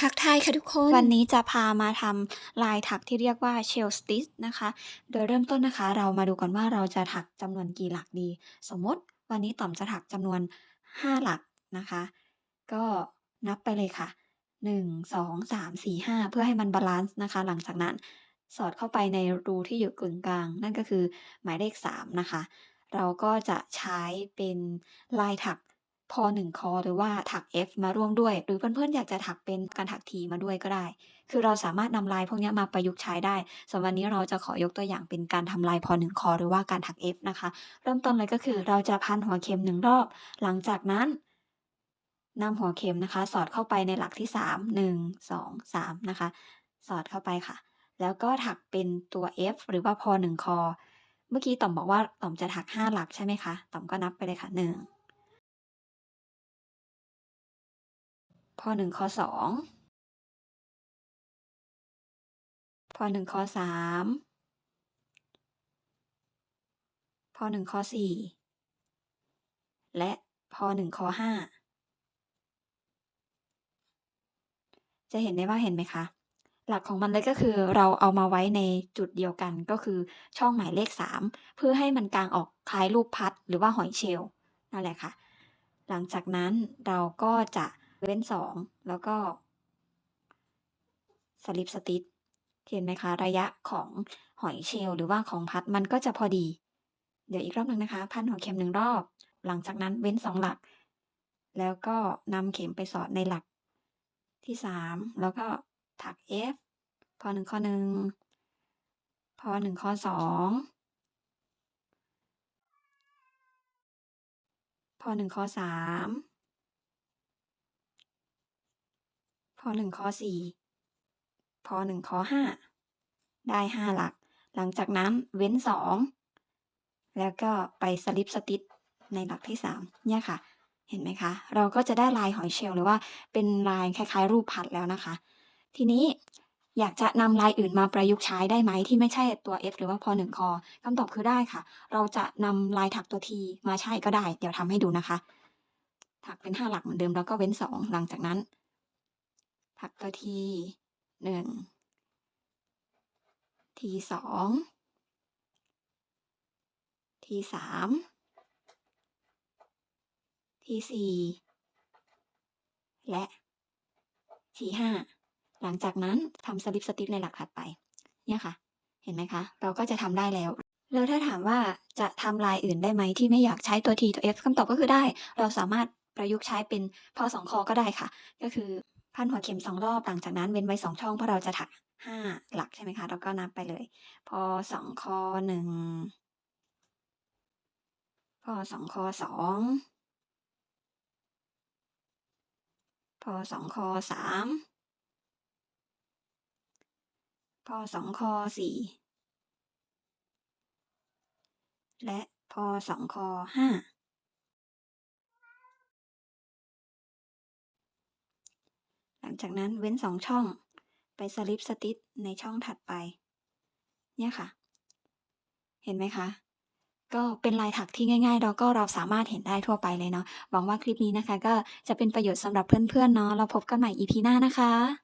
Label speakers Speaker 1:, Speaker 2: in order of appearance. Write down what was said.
Speaker 1: ทักทายค่ะทุกคน
Speaker 2: วันนี้จะพามาทำลายถักที่เรียกว่า Shell Stitch นะคะ โดยเริ่มต้นนะคะ เรามาดูก่อนว่าเราจะถักจำนวนกี่หลักดี สมมติวันนี้ต่อมจะถักจำนวน 5 หลักนะคะ ก็นับไปเลยค่ะ 1 2 3 4 5 เพื่อให้มันบาลานซ์นะคะ หลังจากนั้นสอดเข้าไปในรูที่อยู่กึ่งกลาง นั่นก็คือหมายเลข 3 นะคะ เราก็จะใช้เป็นลายถัก พอ1คอหรือว่าถัก F มาร่วมด้วย หรือเพื่อนๆอยากจะถักเป็นการถัก T มาด้วยก็ได้ คือเราสามารถนำลายพวกนี้มาประยุกต์ใช้ได้ส่วนวันนี้เราจะขอยกตัวอย่างเป็นการทำลายพอ1คอหรือว่าการถัก F นะคะ เริ่มต้นเลยก็คือเราจะพันหัวเข็ม1รอบ หลังจากนั้นนำหัวเข็มนะคะ สอดเข้าไปในหลักที่ 3 1 2 3 นะคะ สอดเข้าไปค่ะ แล้วก็ถักเป็นตัว F หรือว่าพอ1คอ เมื่อกี้ต่อมบอกว่าต่อมจะถัก 5 หลักใช่ไหมคะ ต่อมก็นับไปเลยค่ะ 1 พอ1คอ2พอ1คอ3พอ1คอ4และพอ1คอ5จะเห็นได้ว่าเห็นไหมคะ หลักของมันเลยก็คือเราเอามาไว้ในจุดเดียวกันก็คือช่องหมายเลข 3 เพื่อให้มันกลางออกคล้ายรูปพัดหรือว่าหอยเชลล์นั่นแหละค่ะ หลังจากนั้นเราก็จะ เว้น2แล้วก็สลิปสติชเห็นไหมคะ ระยะของหอยเชลล์หรือว่าของพัดมันก็จะพอดี เดี๋ยวอีกรอบหนึ่งนะคะ พันหัวเข็ม1รอบ หลังจากนั้นเว้น2หลัก แล้วก็นำเข็มไปสอดในหลักที่3แล้วก็ถัก F พอ1คอ1พอ1คอ2พอ1คอ3 พอ1คอ4พอ1คอ5ได้5หลัก หลังจากนั้นเว้น2แล้วก็ไปสลิปสติชในหลักที่3เนี่ยค่ะ เห็นไหมคะ เราก็จะได้ลายหอยเชลล์หรือว่าเป็นลายคล้ายๆ รูปพัดแล้วนะคะ ทีนี้อยากจะนำลายอื่นมาประยุกต์ใช้ได้ไหมที่ไม่ใช่ตัว F หรือว่าพอ1คอคำตอบคือได้ค่ะ เราจะนำลายถักตัว T มาใช้ก็ได้ เดี๋ยวทำให้ดูนะคะ ถักเป็น5หลักเหมือนเดิมแล้วก็เว้น2หลังจากนั้น ถักตัว T 1 T 2 T 3 T 4และ T 5หลังจากนั้นทำสลิปสติชในหลักถัดไป เนี่ยค่ะ เห็นไหมคะ เราก็จะทำได้แล้ว แล้วถ้าถามว่าจะทำลายอื่นได้ไหมที่ไม่อยากใช้ตัว T ตัว F คำตอบก็คือได้ เราสามารถประยุกต์ใช้เป็นพอ2คอก็ได้ค่ะ ก็คือ พันหัวเข็ม2รอบหลังจากนั้นเว้นไว้2ช่องเพราะเราจะถัก5หลักใช่ไหมคะเราก็นับไปเลย พอ2คอ1พอ2คอ2พอ2คอ3พอ2คอ4และพอ2คอ5ห ลังจากนั้นเว้น2ช่อง ไปสลิปสติชในช่องถัดไป เนี่ยค่ะ เห็นไหมคะ ก็เป็นลายถักที่ง่ายๆแล้วก็เราสามารถเห็นได้ทั่วไปเลยเนาะหวังว่าคลิปนี้นะคะ ก็จะเป็นประโยชน์สำหรับเพื่อนๆเนาะเราพบกันใหม่ EP หน้านะคะ